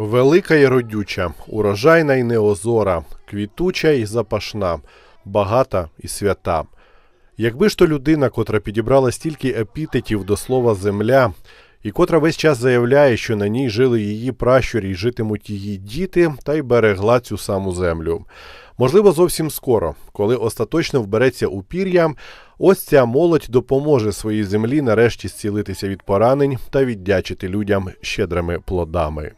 Велика й родюча, урожайна й неозора, квітуча й запашна, багата і свята. Якби ж то людина, котра підібрала стільки епітетів до слова земля, і котра весь час заявляє, що на ній жили її пращурі й житимуть її діти, та й берегла цю саму землю. Можливо, зовсім скоро, коли остаточно вбереться у пір'я, ось ця молодь допоможе своїй землі нарешті зцілитися від поранень та віддячити людям щедрими плодами.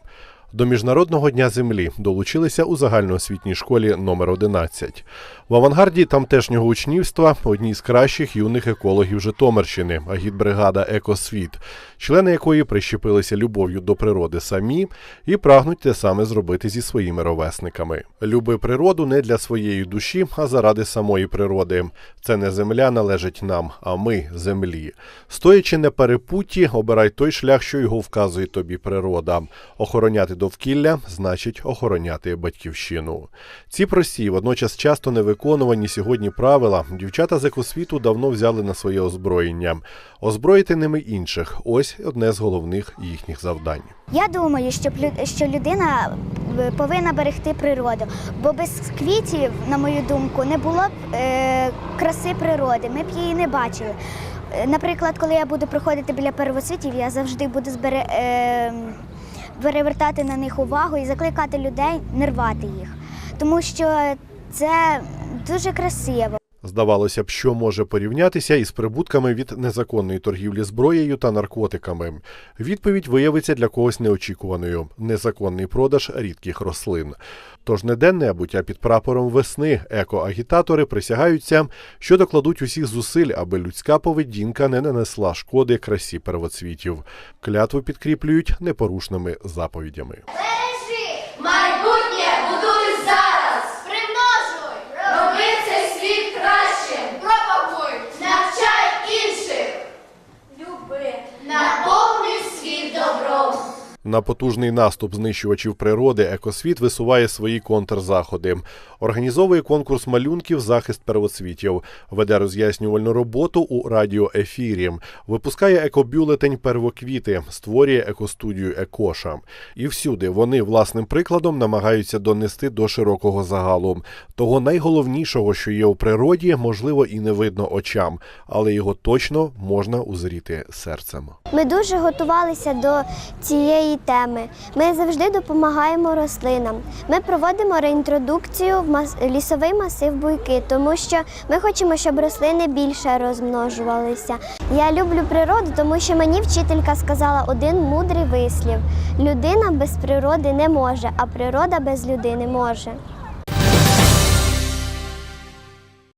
До Міжнародного дня землі долучилися у загальноосвітній школі номер 11. В авангарді тамтешнього учнівства одні з кращих юних екологів Житомирщини, агітбригада Екосвіт, члени якої прищепилися любов'ю до природи самі і прагнуть те саме зробити зі своїми ровесниками. Люби природу не для своєї душі, а заради самої природи. Це не земля належить нам, а ми землі. Стоячи на перепутті, обирай той шлях, що його вказує тобі природа. Охороняти довкілля значить охороняти батьківщину. Ці прості, водночас часто невиконувані сьогодні правила дівчата з екосвіту давно взяли на своє озброєння. Озброїти ними інших ось одне з головних їхніх завдань. Я думаю, що, людина е, повинна берегти природу, бо без квітів, на мою думку, не було б е, краси природи. Ми б її не бачили. Е, Наприклад, коли я буду проходити біля первоцвітів, я завжди буду збере, е, перевертати на них увагу і закликати людей не рвати їх, тому що це дуже красиво. Здавалося б, що може порівнятися із прибутками від незаконної торгівлі зброєю та наркотиками. Відповідь виявиться для когось неочікуваною: незаконний продаж рідких рослин. Тож не де-небудь, а під прапором весни екоагітатори присягаються, що докладуть усіх зусиль, аби людська поведінка не нанесла шкоди красі первоцвітів. Клятву підкріплюють непорушними заповідями. No. На потужний наступ знищувачів природи екосвіт висуває свої контрзаходи, організовує конкурс малюнків захист первоцвітів, веде роз'яснювальну роботу у радіоефірі, випускає екобюлетень Первоквіти, створює екостудію Екоша. І всюди вони власним прикладом намагаються донести до широкого загалу. Того найголовнішого, що є у природі, можливо, і не видно очам, але його точно можна узріти серцем. Ми дуже готувалися до цієї теми. Ми завжди допомагаємо рослинам. Ми проводимо реінтродукцію в лісовий масив буйки, тому що ми хочемо, щоб рослини більше розмножувалися. Я люблю природу, тому що мені вчителька сказала один мудрий вислів: людина без природи не може, а природа без людини може.